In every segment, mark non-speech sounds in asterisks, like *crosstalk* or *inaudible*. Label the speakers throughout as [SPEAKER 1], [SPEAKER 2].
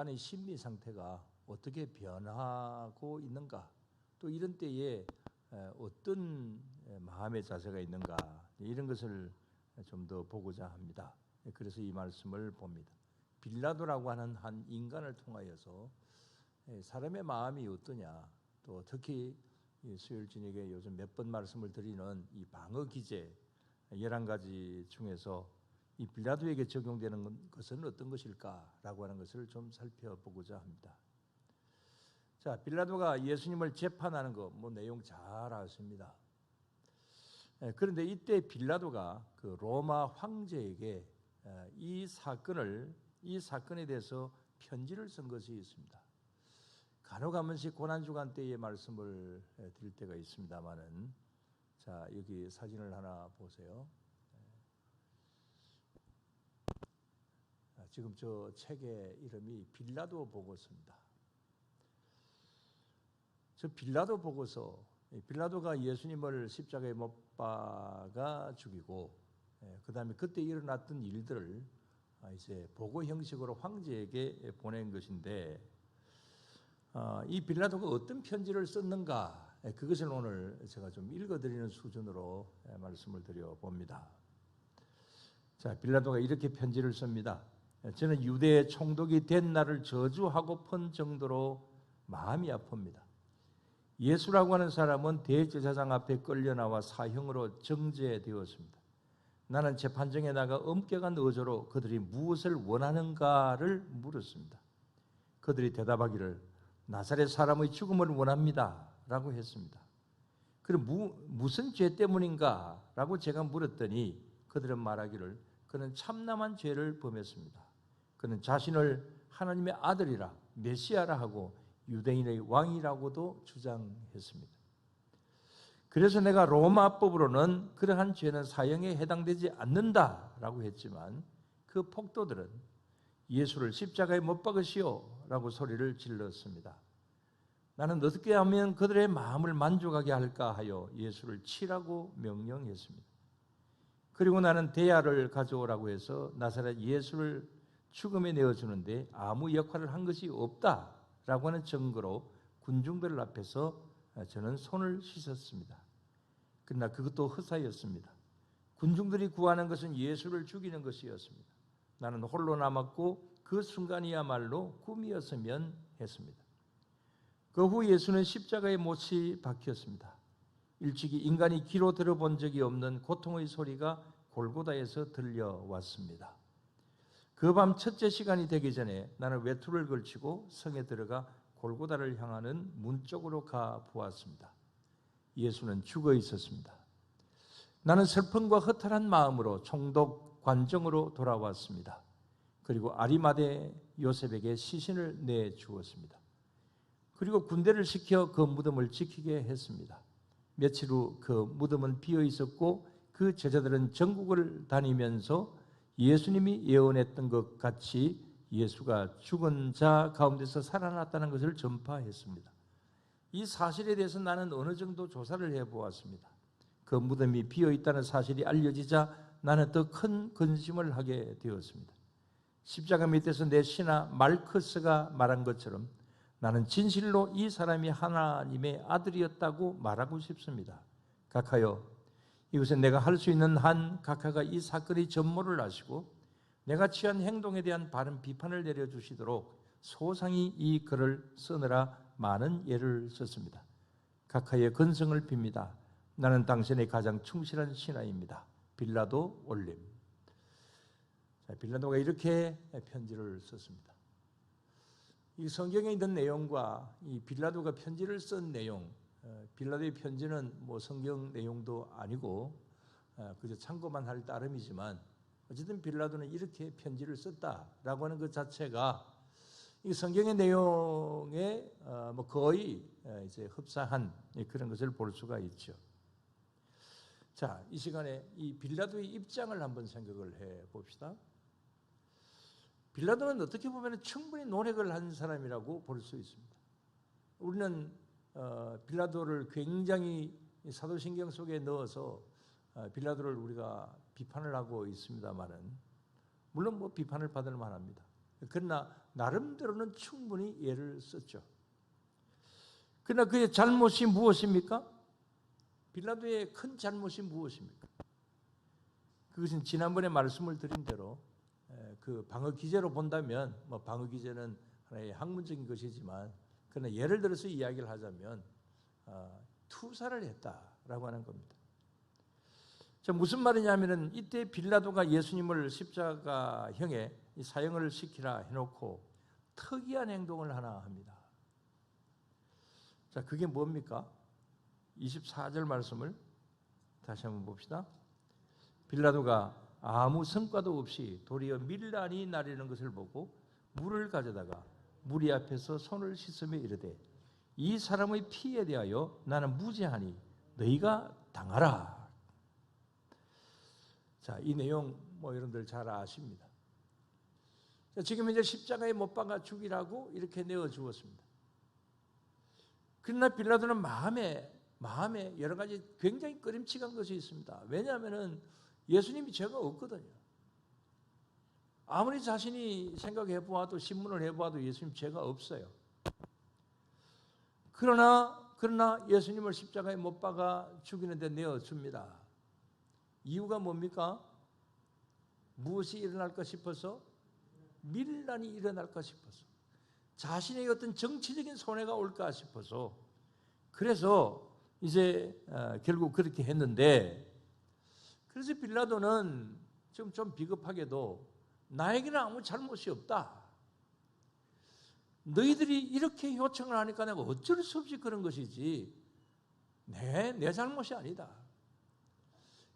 [SPEAKER 1] 안의 심리 상태가 어떻게 변하고 있는가 또 이런 때에 에, 어떤 에, 마음의 자세가 있는가 이런 것을 좀 더 보고자 합니다. 예, 그래서 이 말씀을 봅니다. 빌라도라고 하는 한 인간을 통하여서 예, 사람의 마음이 어떠냐 또 특히 이 수요일 저녁에 요즘 몇 번 말씀을 드리는 이 방어 기제 열한 가지 중에서 이 빌라도에게 적용되는 건- 것은 어떤 것일까라고 하는 것을 좀 살펴보고자 합니다. 자, 빌라도가 예수님을 재판하는 거 뭐 내용 잘 아십니다. 예, 그런데 이때 빌라도가 그 로마 황제에게 예, 이 사건을 이 사건에 대해서 편지를 쓴 것이 있습니다. 간혹 한 번씩 고난 주간 때의 말씀을 예, 드릴 때가 있습니다만은 자 여기 사진을 하나 보세요. 아, 지금 저 책의 이름이 빌라도 보고서입니다. 저 빌라도 보고서 이 빌라도가 예수님을 십자가에 못 박아 죽이고 그 다음에 그때 일어났던 일들을 아, 이제 보고 형식으로 황제에게 보낸 것인데 아, 이 빌라도가 어떤 편지를 썼는가 예, 그것을 오늘 제가 좀 읽어드리는 수준으로 예, 말씀을 드려 봅니다. 자 빌라도가 이렇게 편지를 씁니다. 예, 저는 유대의 총독이 된 나를 저주하고픈 정도로 마음이 아픕니다. 예수라고 하는 사람은 대제사장 앞에 끌려 나와 사형으로 정죄되었습니다. 나는 재판정에 나가 엄격한 어조로 그들이 무엇을 원하는가를 물었습니다. 그들이 대답하기를 나사렛 사람의 죽음을 원합니다. 라고 했습니다. 그럼 무, 무슨 죄 때문인가? 라고 제가 물었더니 그들은 말하기를 그는 참남한 죄를 범했습니다. 그는 자신을 하나님의 아들이라 메시아라 하고 유대인의 왕이라고도 주장했습니다. 그래서 내가 로마법으로는 그러한 죄는 사형에 해당되지 않는다라고 했지만 그 폭도들은 예수를 십자가에 못 박으시오라고 소리를 질렀습니다. 나는 어떻게 하면 그들의 마음을 만족하게 할까 하여 예수를 치라고 명령했습니다. 그리고 나는 대야를 가져오라고 해서 나사렛 예수를 죽음에 내어주는데 아무 역할을 한 것이 없다라고 하는 증거로 군중들 앞에서 저는 손을 씻었습니다. 그러나 그것도 허사였습니다. 군중들이 구하는 것은 예수를 죽이는 것이었습니다. 나는 홀로 남았고 그 순간이야말로 꿈이었으면 했습니다. 그 후 예수는 십자가에 못이 박혔습니다. 일찍이 인간이 귀로 들어본 적이 없는 고통의 소리가 골고다에서 들려왔습니다. 그 밤 첫째 시간이 되기 전에 나는 외투를 걸치고 성에 들어가 골고다를 향하는 문 쪽으로 가 보았습니다. 예수는 죽어 있었습니다. 나는 슬픔과 허탈한 마음으로 총독 관정으로 돌아왔습니다. 그리고 아리마대 요셉에게 시신을 내 주었습니다. 그리고 군대를 시켜 그 무덤을 지키게 했습니다. 며칠 후 그 무덤은 비어 있었고 그 제자들은 전국을 다니면서 예수님이 예언했던 것 같이 예수가 죽은 자 가운데서 살아났다는 것을 전파했습니다. 이 사실에 대해서 나는 어느 정도 조사를 해 보았습니다. 그 무덤이 비어 있다는 사실이 알려지자 나는 더 큰 근심을 하게 되었습니다. 십자가 밑에서 내 신하 말크스가 말한 것처럼 나는 진실로 이 사람이 하나님의 아들이었다고 말하고 싶습니다. 각하여 이것은 내가 할 수 있는 한 각하가 이 사건의 전모를 아시고 내가 취한 행동에 대한 바른 비판을 내려주시도록 소상히 이 글을 쓰느라 많은 예를 썼습니다. 각하의 건성을 빕니다. 나는 당신의 가장 충실한 신하입니다. 빌라도 올림. 자, 빌라도가 이렇게 편지를 썼습니다. 이 성경에 있는 내용과 이 빌라도가 편지를 쓴 내용, 어, 빌라도의 편지는 뭐 성경 내용도 아니고 어, 그저 참고만 할 따름이지만 어쨌든 빌라도는 이렇게 편지를 썼다라고 하는 것 자체가 이 성경의 내용에 어, 뭐 거의 이제 흡사한 그런 것을 볼 수가 있죠. 자, 이 시간에 이 빌라도의 입장을 한번 생각을 해 봅시다. 빌라도는 어떻게 보면 충분히 노력을 한 사람이라고 볼 수 있습니다. 우리는 어, 빌라도를 굉장히 사도신경 속에 넣어서 어, 빌라도를 우리가 비판을 하고 있습니다만은 물론 뭐 비판을 받을 만합니다. 그러나 나름대로는 충분히 예를 썼죠. 그러나 그의 잘못이 무엇입니까? 빌라도의 큰 잘못이 무엇입니까? 그것은 지난번에 말씀을 드린 대로 에, 그 방어 기제로 본다면 뭐 방어 기제는 하나의 학문적인 것이지만 그러나 예를 들어서 이야기를 하자면 어, 투사를 했다라고 하는 겁니다. 자, 무슨 말이냐면은 이때 빌라도가 예수님을 십자가형에 이 사형을 시키라 해놓고 특이한 행동을 하나 합니다. 자, 그게 뭡니까? 24절 말씀을 다시 한번 봅시다. 빌라도가 아무 성과도 없이 도리어 밀란이 나리는 것을 보고 물을 가져다가 무리 앞에서 손을 씻으며 이르되 이 사람의 피에 대하여 나는 무죄하니 너희가 당하라. 자, 이 내용 뭐 여러분들 잘 아십니다. 자, 지금 이제 십자가에 못 박아 죽이라고 이렇게 내어 주었습니다. 그러나 빌라도는 마음에 마음에 여러 가지 굉장히 꺼림칙한 것이 있습니다. 왜냐하면은 예수님이 죄가 없거든요. 아무리 자신이 생각해 보아도 신문을 해 보아도 예수님 죄가 없어요. 그러나 그러나 예수님을 십자가에 못 박아 죽이는 데 내어 줍니다. 이유가 뭡니까? 무엇이 일어날까 싶어서 밀란이 일어날까 싶어서 자신에게 어떤 정치적인 손해가 올까 싶어서 그래서 이제 어, 결국 그렇게 했는데 그래서 빌라도는 지금 좀 비겁하게도 나에게는 아무 잘못이 없다. 너희들이 이렇게 요청을 하니까 내가 어쩔 수 없이 그런 것이지 내, 내 잘못이 아니다.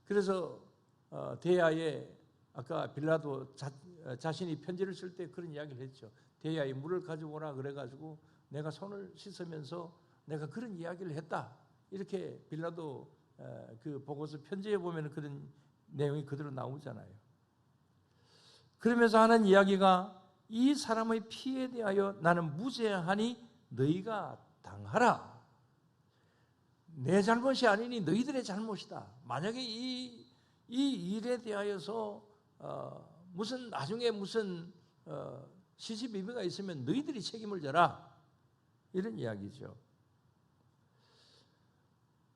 [SPEAKER 1] 그래서 어, 대야에 아까 빌라도 자, 어, 신이 편지를 쓸 때 그런 이야기를 했죠. 대야에 물을 가져오라 그래가지고 내가 손을 씻으면서 내가 그런 이야기를 했다. 이렇게 빌라도 어, 그 보고서 편지에 보면 그런 내용이 그대로 나오잖아요. 그러면서 하는 이야기가 이 사람의 피에 대하여 나는 무죄하니 너희가 당하라. 내 잘못이 아니니 너희들의 잘못이다. 만약에 이, 이 일에 대하여서 어, 무슨 나중에 무슨 어, 시시비비가 있으면 너희들이 책임을 져라. 이런 이야기죠.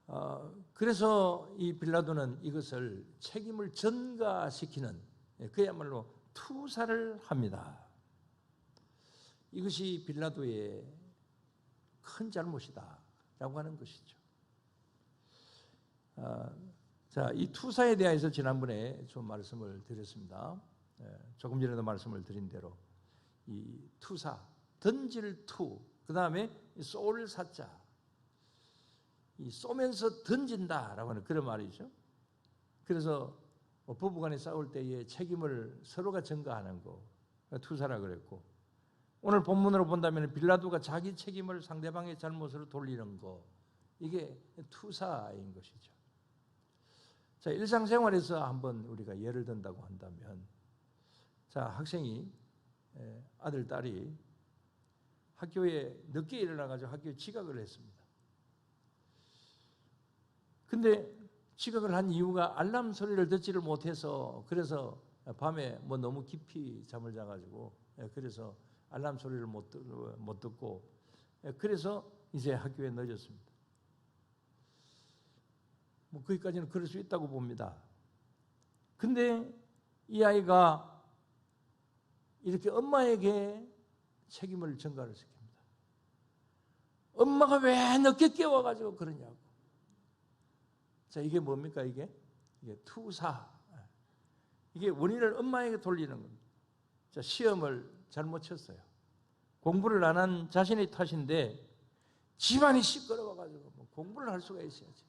[SPEAKER 1] 어, 그래서 이 빌라도는 이것을 책임을 전가시키는 예, 그야말로 투사를 합니다. 이것이 빌라도의 큰 잘못이다라고 하는 것이죠. 아, 자, 이 투사에 대해서 지난번에 좀 말씀을 드렸습니다. 예, 조금 전에도 말씀을 드린 대로 이 투사, 던질 투, 그 다음에 쏠 사자, 이 쏘면서 던진다라고 하는 그런 말이죠. 그래서 뭐 부부간에 싸울 때에 책임을 서로가 전가하는 거 투사라 그랬고 오늘 본문으로 본다면 빌라도가 자기 책임을 상대방의 잘못으로 돌리는 거 이게 투사인 것이죠. 자 일상생활에서 한번 우리가 예를 든다고 한다면 자 학생이 아들 딸이 학교에 늦게 일어나 가지고 학교에 지각을 했습니다. 근데 지각을 한 이유가 알람 소리를 듣지를 못해서 그래서 밤에 뭐 너무 깊이 잠을 자가지고 예, 그래서 알람 소리를 못, 못 듣고 예, 그래서 이제 학교에 늦었습니다. 뭐 거기까지는 그럴 수 있다고 봅니다. 근데 이 아이가 이렇게 엄마에게 책임을 전가를 시킵니다. 엄마가 왜 늦게 깨워가지고 그러냐고. 자, 이게 뭡니까, 이게? 이게 투사. 이게 원인을 엄마에게 돌리는 겁니다. 자, 시험을 잘못 쳤어요. 공부를 안 한 자신의 탓인데 집안이 시끄러워가지고 뭐 공부를 할 수가 있어야지.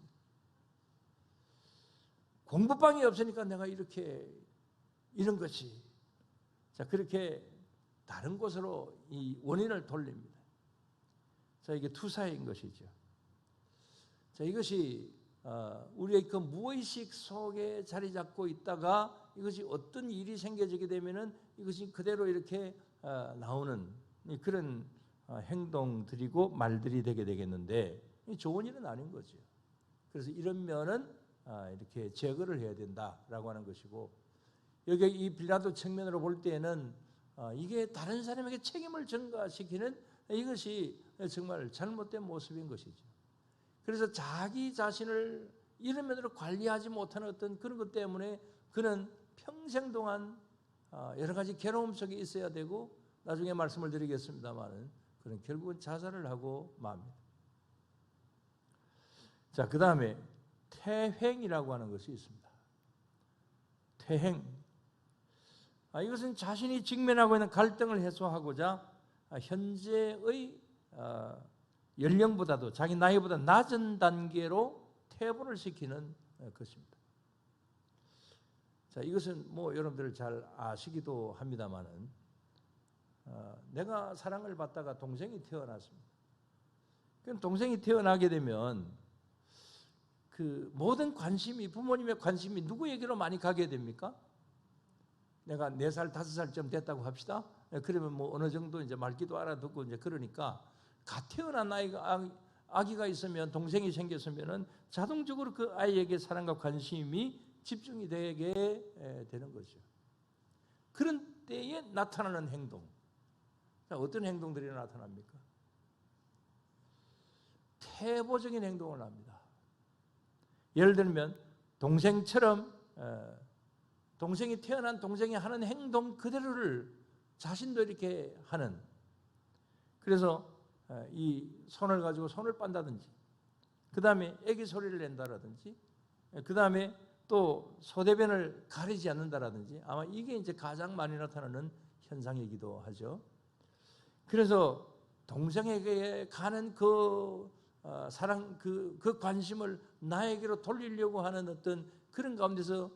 [SPEAKER 1] 공부방이 없으니까 내가 이렇게 이런 것이 자 그렇게 다른 곳으로 이 원인을 돌립니다. 자 이게 투사인 것이죠. 자 이것이 어, 우리의 그 무의식 속에 자리 잡고 있다가 이것이 어떤 일이 생겨지게 되면은 이것이 그대로 이렇게 어, 나오는 그런 어, 행동들이고 말들이 되게 되겠는데 좋은 일은 아닌 거죠. 그래서 이런 면은 이렇게 제거를 해야 된다라고 하는 것이고 여기 이 빌라도 측면으로 볼 때에는 어, 이게 다른 사람에게 책임을 전가시키는 이것이 정말 잘못된 모습인 것이죠. 그래서 자기 자신을 이런 면으로 관리하지 못하는 어떤 그런 것 때문에 그는 평생 동안 어, 여러 가지 괴로움 속에 있어야 되고 나중에 말씀을 드리겠습니다만은 그는 결국은 자살을 하고 맙니다. 자, 그 다음에 태횡이라고 하는 것이 있습니다. 태행. 아, 이것은 자신이 직면하고 있는 갈등을 해소하고자 아, 현재의 어, 연령보다도 자기 나이보다 낮은 단계로 퇴보를 시키는 어, 것입니다. 자, 이것은 뭐 여러분들 잘 아시기도 합니다만은 어, 내가 사랑을 받다가 동생이 태어났습니다. 그럼 동생이 태어나게 되면 그 모든 관심이 부모님의 관심이 누구에게로 많이 가게 됩니까? 내가 네살 다섯 살쯤 됐다고 합시다. 예, 그러면 뭐 어느 정도 이제 말귀도 알아듣고 이제 그러니까 갓 태어난 아이가 아기가 있으면 동생이 생겼으면은 자동적으로 그 아이에게 사랑과 관심이 집중이 되게 되는 거죠. 그런 때에 나타나는 행동. 어떤 행동들이 나타납니까? 태보적인 행동을 합니다. 예를 들면 동생처럼 동생이 태어난 동생이 하는 행동 그대로를 자신도 이렇게 하는 그래서 이 손을 가지고 손을 빤다든지 그 다음에 애기 소리를 낸다라든지 그 다음에 또 소대변을 가리지 않는다라든지 아마 이게 이제 가장 많이 나타나는 현상이기도 하죠. 그래서 동생에게 가는 그 어, 사랑 그, 그 관심을 나에게로 돌리려고 하는 어떤 그런 가운데서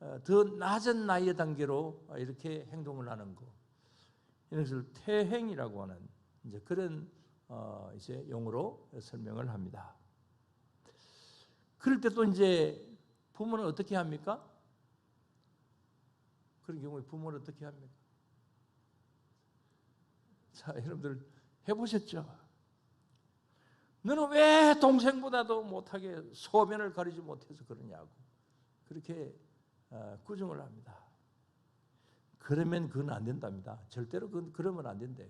[SPEAKER 1] 어, 더 낮은 나이의 단계로 이렇게 행동을 하는 거 이것을 태행이라고 하는 이제 그런 어, 이제 용어로 설명을 합니다. 그럴 때 또 이제 부모는 어떻게 합니까? 그런 경우에 부모는 어떻게 합니까? 자, 여러분들 해보셨죠? 너는 왜 동생보다도 못하게 소변을 가리지 못해서 그러냐고 그렇게 어, 꾸중을 합니다. 그러면 그건 안 된답니다. 절대로 그건 그러면 안 된대요.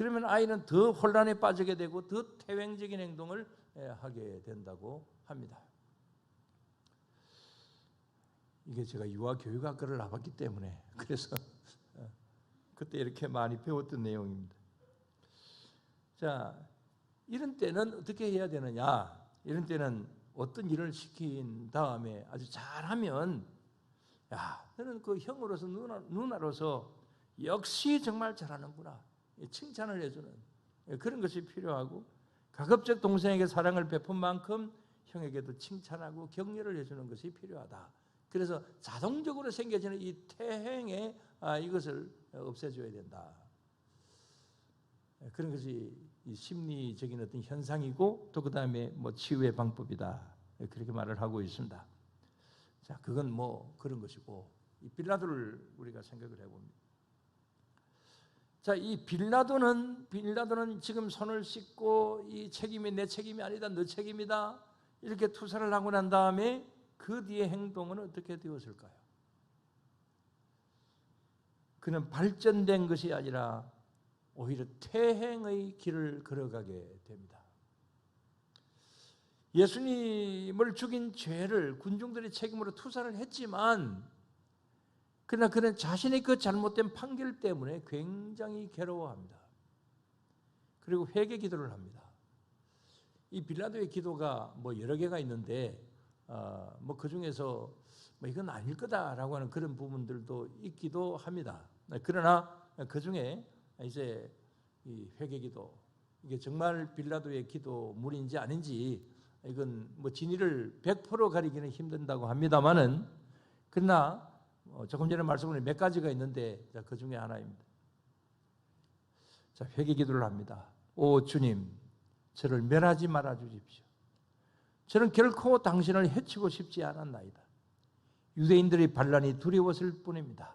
[SPEAKER 1] 그러면 아이는 더 혼란에 빠지게 되고 더 태행적인 행동을 예, 하게 된다고 합니다. 이게 제가 유아 교육학과를 나왔기 때문에 *laughs* 그래서 어, 그때 이렇게 많이 배웠던 내용입니다. 자, 이런 때는 어떻게 해야 되느냐? 이런 때는 어떤 일을 시킨 다음에 아주 잘하면 야, 너는 그 형으로서 누나, 누나로서 역시 정말 잘하는구나. 칭찬을 해주는 그런 것이 필요하고 가급적 동생에게 사랑을 베푼 만큼 형에게도 칭찬하고 격려를 해주는 것이 필요하다. 그래서 자동적으로 생겨지는 이 태행의 아, 이것을 없애줘야 된다. 그런 것이 심리적인 어떤 현상이고 또 그 다음에 뭐 치유의 방법이다. 그렇게 말을 하고 있습니다. 자, 그건 뭐 그런 것이고 이 빌라도를 우리가 생각을 해봅니다. 자, 이 빌라도는 빌라도는 지금 손을 씻고 이 책임이 내 책임이 아니다, 너 책임이다 이렇게 투사를 하고 난 다음에 그 뒤에 행동은 어떻게 되었을까요? 그는 발전된 것이 아니라 오히려 퇴행의 길을 걸어가게 됩니다. 예수님을 죽인 죄를 군중들의 책임으로 투사를 했지만 그러나 그는 자신의 그 잘못된 판결 때문에 굉장히 괴로워합니다. 그리고 회개 기도를 합니다. 이 빌라도의 기도가 뭐 여러 개가 있는데 어, 뭐그 중에서 뭐 이건 아닐 거다라고 하는 그런 부분들도 있기도 합니다. 그러나 그 중에 이제 이 회개기도 이게 정말 빌라도의 기도물인지 아닌지 이건 뭐 진위를 100% 가리기는 힘든다고 합니다만은 그러나 어, 조금 전에 말씀드린 몇 가지가 있는데 그 중에 하나입니다. 자 회개 기도를 합니다. 오 주님, 저를 멸하지 말아 주십시오. 저는 결코 당신을 해치고 싶지 않았나이다. 유대인들의 반란이 두려웠을 뿐입니다.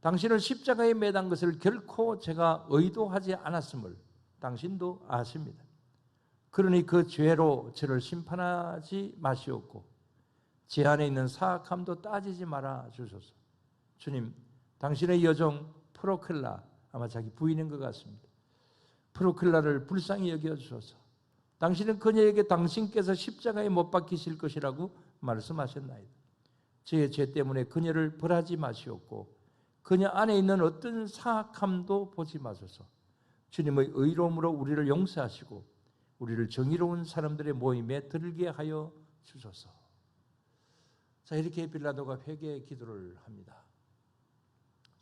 [SPEAKER 1] 당신을 십자가에 매단 것을 결코 제가 의도하지 않았음을 당신도 아십니다. 그러니 그 죄로 저를 심판하지 마시옵고 제 안에 있는 사악함도 따지지 말아 주소서. 주님, 당신의 여정 프로클라 아마 자기 부인인 것 같습니다. 프로클라를 불쌍히 여겨 주소서. 당신은 그녀에게 당신께서 십자가에 못 박히실 것이라고 말씀하셨나이다. 저의 죄 때문에 그녀를 벌하지 마시옵고 그녀 안에 있는 어떤 사악함도 보지 마소서. 주님의 의로움으로 우리를 용서하시고 우리를 정의로운 사람들의 모임에 들게 하여 주소서. 자 이렇게 빌라도가 회개 기도를 합니다.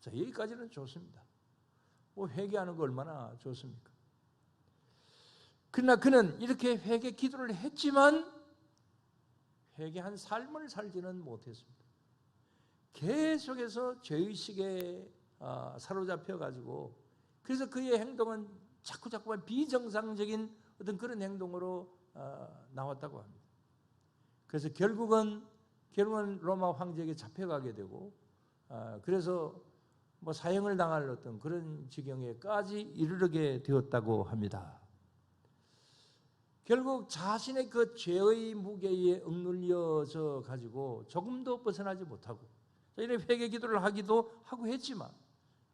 [SPEAKER 1] 자 여기까지는 좋습니다. 뭐 회개하는 거 얼마나 좋습니까? 그러나 그는 이렇게 회개 기도를 했지만 회개한 삶을 살지는 못했습니다. 계속해서 죄의식에 아, 사로잡혀 가지고 그래서 그의 행동은 자꾸 자꾸만 비정상적인 어떤 그런 행동으로 아, 나왔다고 합니다. 그래서 결국은 결국은 로마 황제에게 잡혀가게 되고 아, 그래서 뭐 사형을 당할 어떤 그런 지경에까지 이르게 되었다고 합니다. 결국 자신의 그 죄의 무게에 억눌려져 가지고 조금도 벗어나지 못하고 이런 회개 기도를 하기도 하고 했지만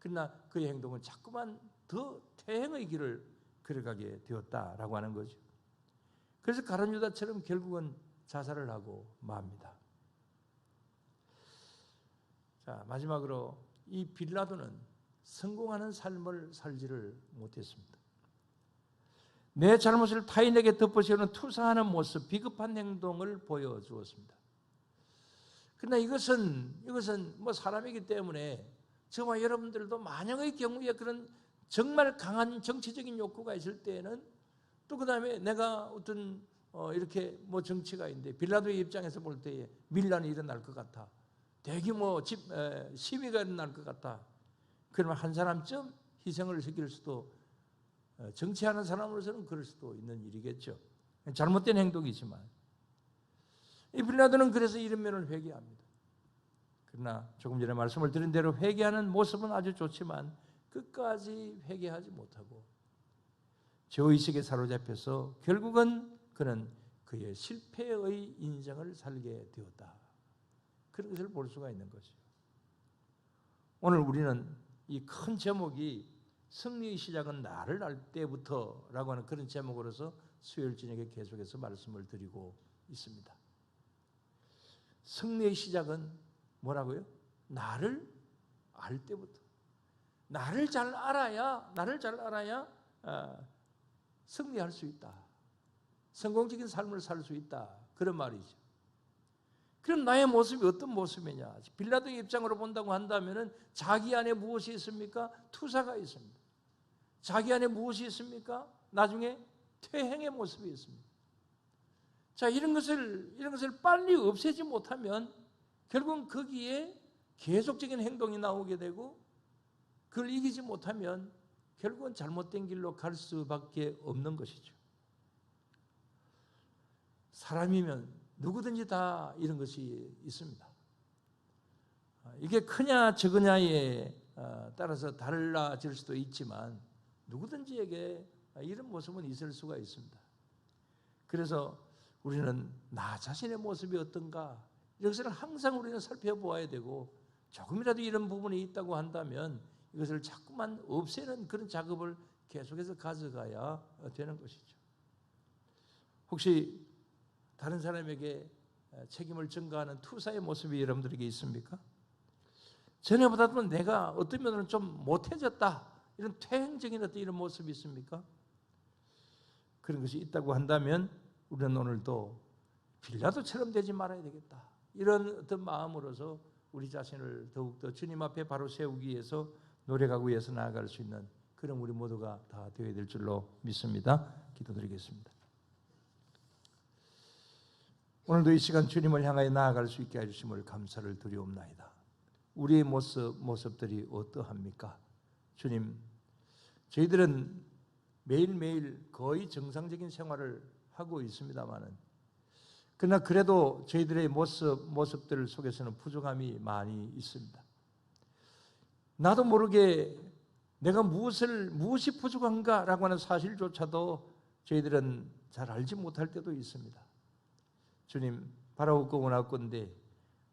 [SPEAKER 1] 그러나 그의 행동은 자꾸만 더 태행의 길을 걸어가게 되었다라고 하는 거죠. 그래서 가론 유다처럼 결국은 자살을 하고 맙니다. 자 마지막으로 이 빌라도는 성공하는 삶을 살지를 못했습니다. 내 잘못을 타인에게 덮어씌우는 투사하는 모습, 비겁한 행동을 보여주었습니다. 그러나 이것은 이것은 뭐 사람이기 때문에 저와 여러분들도 만약의 경우에 그런 정말 강한 정치적인 욕구가 있을 때에는 또 그다음에 내가 어떤 어 이렇게 뭐 정치가 있는데 빌라도의 입장에서 볼 때에 밀란이 일어날 것 같아. 대규모 집 에, 시위가 일어날 것 같다. 그러면 한 사람쯤 희생을 시킬 수도 어, 정치하는 사람으로서는 그럴 수도 있는 일이겠죠. 잘못된 행동이지만 이 빌라도는 그래서 이런 면을 회개합니다. 그러나 조금 전에 말씀을 드린 대로 회개하는 모습은 아주 좋지만 끝까지 회개하지 못하고 죄의식에 사로잡혀서 결국은 그는 그의 실패의 인생을 살게 되었다. 그런 것을 볼 수가 있는 것이죠. 오늘 우리는 이 큰 제목이 승리의 시작은 나를 알 때부터라고 하는 그런 제목으로서 수요일 저녁에 계속해서 말씀을 드리고 있습니다. 승리의 시작은 뭐라고요? 나를 알 때부터. 나를 잘 알아야 나를 잘 알아야 어, 승리할 수 있다. 성공적인 삶을 살 수 있다. 그런 말이죠. 그럼 나의 모습이 어떤 모습이냐? 빌라도의 입장으로 본다고 한다면은 자기 안에 무엇이 있습니까? 투사가 있습니다. 자기 안에 무엇이 있습니까? 나중에 퇴행의 모습이 있습니다. 자, 이런 것을 이런 것을 빨리 없애지 못하면 결국은 거기에 계속적인 행동이 나오게 되고 그걸 이기지 못하면 결국은 잘못된 길로 갈 수밖에 없는 것이죠. 사람이면 누구든지 다 이런 것이 있습니다. 이게 크냐 적으냐에 어, 따라서 달라질 수도 있지만 누구든지에게 이런 모습은 있을 수가 있습니다. 그래서 우리는 나 자신의 모습이 어떤가 이것을 항상 우리는 살펴보아야 되고 조금이라도 이런 부분이 있다고 한다면 이것을 자꾸만 없애는 그런 작업을 계속해서 가져가야 되는 것이죠. 혹시 다른 사람에게 책임을 전가하는 투사의 모습이 여러분들에게 있습니까? 전에보다도 내가 어떤 면으로는 좀 못해졌다. 이런 퇴행적인 어떤 이런 모습이 있습니까? 그런 것이 있다고 한다면 우리는 오늘도 빌라도처럼 되지 말아야 되겠다. 이런 어떤 마음으로서 우리 자신을 더욱더 주님 앞에 바로 세우기 위해서 노력하고 위해서 나아갈 수 있는 그런 우리 모두가 다 되어야 될 줄로 믿습니다. 기도드리겠습니다. 오늘도 이 시간 주님을 향하여 나아갈 수 있게 해주심을 감사를 드리옵나이다. 우리의 모습, 모습들이 어떠합니까? 주님, 저희들은 매일매일 거의 정상적인 생활을 하고 있습니다만은 그러나 그래도 저희들의 모습, 모습들 속에서는 부족함이 많이 있습니다. 나도 모르게 내가 무엇을, 무엇이 부족한가라고 하는 사실조차도 저희들은 잘 알지 못할 때도 있습니다. 주님, 바라옵고 원하건대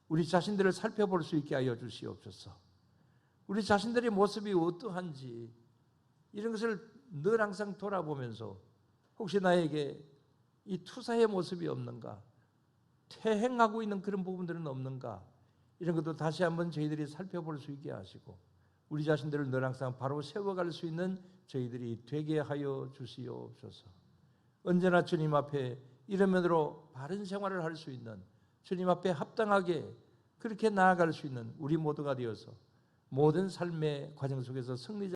[SPEAKER 1] 우리 자신들을 살펴볼 수 있게 하여 주시옵소서. 우리 자신들의 모습이 어떠한지 이런 것을 늘 항상 돌아보면서 혹시 나에게 이 투사의 모습이 없는가? 퇴행하고 있는 그런 부분들은 없는가? 이런 것도 다시 한번 저희들이 살펴볼 수 있게 하시고 우리 자신들을 늘 항상 바로 세워갈 수 있는 저희들이 되게 하여 주시옵소서. 언제나 주님 앞에 이런 면으로 바른 생활을 할 수 있는 주님 앞에 합당하게 그렇게 나아갈 수 있는 우리 모두가 되어서 모든 삶의 과정 속에서 승리자